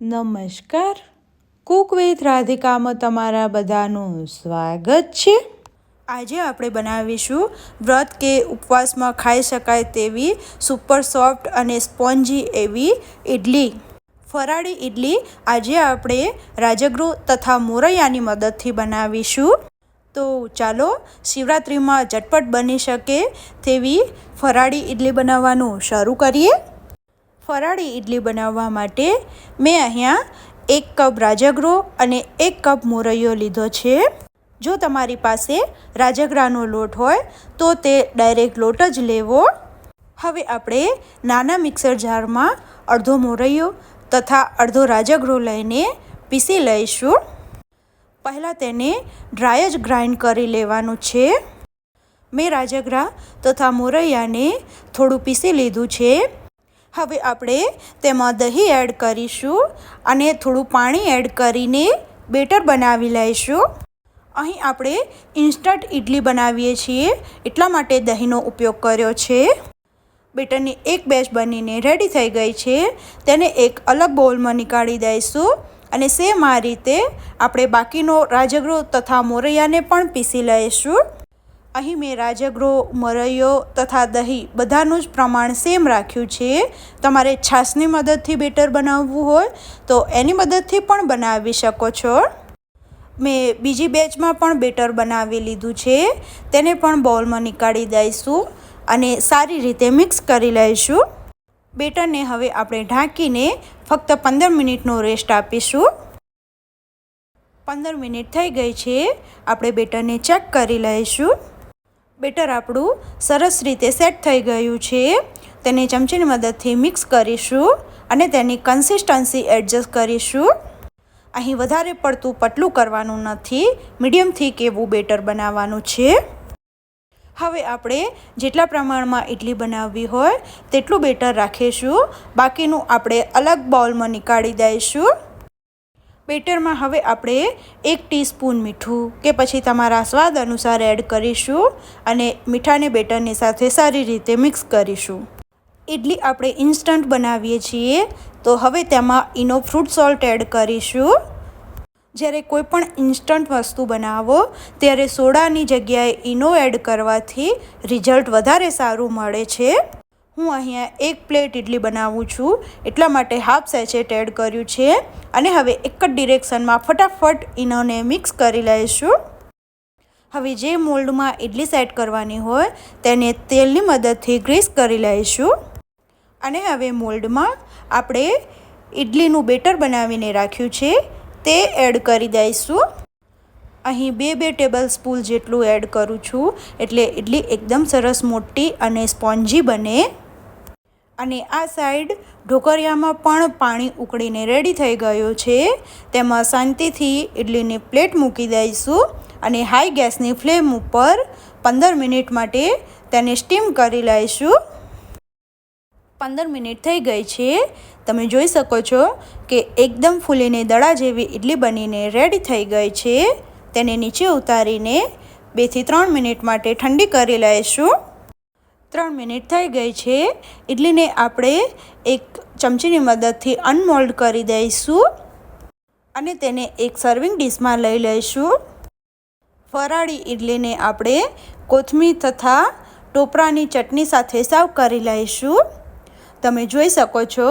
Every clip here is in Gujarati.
નમસ્કાર. કુક વિથ રાધિકામાં તમારા બધાનું સ્વાગત છે. આજે આપણે બનાવીશું વ્રત કે ઉપવાસમાં ખાઈ શકાય તેવી સુપર સોફ્ટ અને સ્પોન્જી એવી ઇડલી ફરાળી ઇડલી આજે આપણે રાજગૃહ તથા મોરૈયાની મદદથી બનાવીશું. તો ચાલો શિવરાત્રિમાં ઝટપટ બની શકે તેવી ફરાળી ઇડલી બનાવવાનું શરૂ કરીએ. ફરાળી ઇડલી બનાવવા માટે મેં અહીંયા એક કપ રાજગરો અને એક કપ મોરૈયો લીધો છે. જો તમારી પાસે રાજાગ્રાનો લોટ હોય, તો તે ડાયરેક્ટ લોટ જ લેવો. હવે આપણે નાના મિક્સર જારમાં અડધો મોરૈયો તથા અડધો રાજગરો લઈને પીસી લઈશું. પહેલાં તેને ડ્રાય જ ગ્રાઇન્ડ કરી લેવાનું છે. મેં રાજાગ્રા તથા મોરૈયાને થોડું પીસી લીધું છે. હવે આપણે તેમાં દહીં એડ કરીશું અને થોડું પાણી એડ કરીને બેટર બનાવી લઈશું. અહીં આપણે ઇન્સ્ટન્ટ ઇડલી બનાવીએ છીએ, એટલા માટે દહીંનો ઉપયોગ કર્યો છે. બેટરની એક બેચ બનીને રેડી થઈ ગઈ છે. તેને એક અલગ બોલમાં નીકાળી દઈશું અને સેમ આ રીતે આપણે બાકીનો રાજગરો તથા મોરૈયાને પણ પીસી લઈશું. અહીં મેં રાજગરો મરૈયો તથા દહીં બધાનું જ પ્રમાણ સેમ રાખ્યું છે. તમારે છાશની મદદથી બેટર બનાવવું હોય તો એની મદદથી પણ બનાવી શકો છો. મેં બીજી બેચમાં પણ બેટર બનાવી લીધું છે. તેને પણ બોલમાં નીકાળી દઈશું અને સારી રીતે મિક્સ કરી લઈશું. બેટરને હવે આપણે ઢાંકીને ફક્ત પંદર મિનિટનો રેસ્ટ આપીશું. પંદર મિનિટ થઈ ગઈ છે. આપણે બેટરને ચેક કરી લઈશું. બેટર આપણું સરસ રીતે સેટ થઈ ગયું છે. તેને ચમચીની મદદથી મિક્સ કરીશું અને તેની કન્સિસ્ટન્સી એડજસ્ટ કરીશું. અહીં વધારે પડતું પતલું કરવાનું નથી મીડિયમ થીક એવું બેટર બનાવવાનું છે. હવે આપણે જેટલા પ્રમાણમાં ઇડલી બનાવવી હોય, તેટલું બેટર રાખીશું. બાકીનું આપણે અલગ બાઉલમાં નીકાળી દઈશું. બેટરમાં હવે આપણે એક ટીસ્પૂન મીઠું કે પછી તમારા સ્વાદ અનુસાર એડ કરીશું અને મીઠાને બેટરની સાથે સારી રીતે મિક્સ કરીશું. ઇડલી આપણે ઇન્સ્ટન્ટ બનાવીએ છીએ, તો હવે તેમાં ઇનો ફ્રૂટ સોલ્ટ એડ કરીશું. જ્યારે કોઈ પણ ઇન્સ્ટન્ટ વસ્તુ બનાવો, ત્યારે સોડાની જગ્યાએ ઇનો એડ કરવાથી રિઝલ્ટ વધારે સારું મળે છે. હું અહીંયા એક પ્લેટ ઇડલી બનાવું છું. એટલા માટે હાફ સેચેટ એડ કર્યું છે. અને હવે એક જ ડિરેક્શનમાં ફટાફટ ઇનોને મિક્સ કરી લઈશું. હવે જે મોલ્ડમાં ઇડલી સેટ કરવાની હોય તેને તેલની મદદથી ગ્રીસ કરી લઈશું. અને હવે મોલ્ડમાં આપણે ઇડલીનું બેટર બનાવીને રાખ્યું છે. તે એડ કરી દઈશું. અહીં બે બે ટેબલ સ્પૂન જેટલું એડ કરું છું. એટલે ઇડલી એકદમ સરસ મોટી અને સ્પોન્જી બને. અને આ સાઈડ ઢોકરિયામાં પણ પાણી ઉકળીને રેડી થઈ ગયું છે. તેમાં શાંતિથી ઇડલીની પ્લેટ મૂકી દઈશું અને હાઈ ગેસની ફ્લેમ ઉપર પંદર મિનિટ માટે તેને સ્ટીમ કરી લઈશું. પંદર મિનિટ થઈ ગઈ છે. તમે જોઈ શકો છો કે એકદમ ફૂલીને દડા જેવી ઇડલી બનીને રેડી થઈ ગઈ છે. તેને નીચે ઉતારીને બેથી ત્રણ મિનિટ માટે ઠંડી કરી લઈશું. ત્રણ મિનિટ થઈ ગઈ છે, ઇડલીને આપણે એક ચમચીની મદદથી અનમોલ્ડ કરી દઈશું અને તેને એક સર્વિંગ ડીશમાં લઈ લઈશું. ફરાળી ઇડલીને આપણે કોથમીર તથા ટોપરાની ચટણી સાથે સર્વ કરી લઈશું. તમે જોઈ શકો છો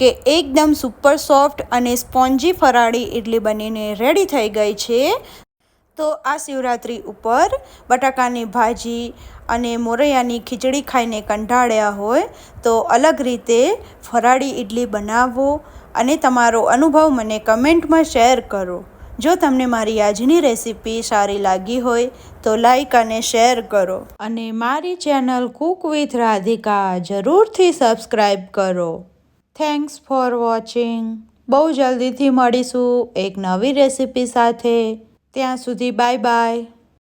કે એકદમ સુપર સોફ્ટ અને સ્પોન્જી ફરાળી ઇડલી બનીને રેડી થઈ ગઈ છે. તો આ શિવરાત્રિ ઉપર બટાકાની ભાજી અને મોરૈયાની ખીચડી ખાઈને કંટાળ્યા હોય તો અલગ રીતે ફરાળી ઇડલી બનાવો અને તમારો અનુભવ મને કમેન્ટમાં શેર કરો. જો તમને મારી આજની રેસીપી સારી લાગી હોય તો લાઈક અને શેર કરો. અને મારી ચેનલ કુક વિથ રાધિકા જરૂરથી સબસ્ક્રાઈબ કરો. Thanks for watching. બહુ જલ્દીથી મળીશું એક નવી રેસીપી સાથે. ત્યાં સુધી બાય બાય.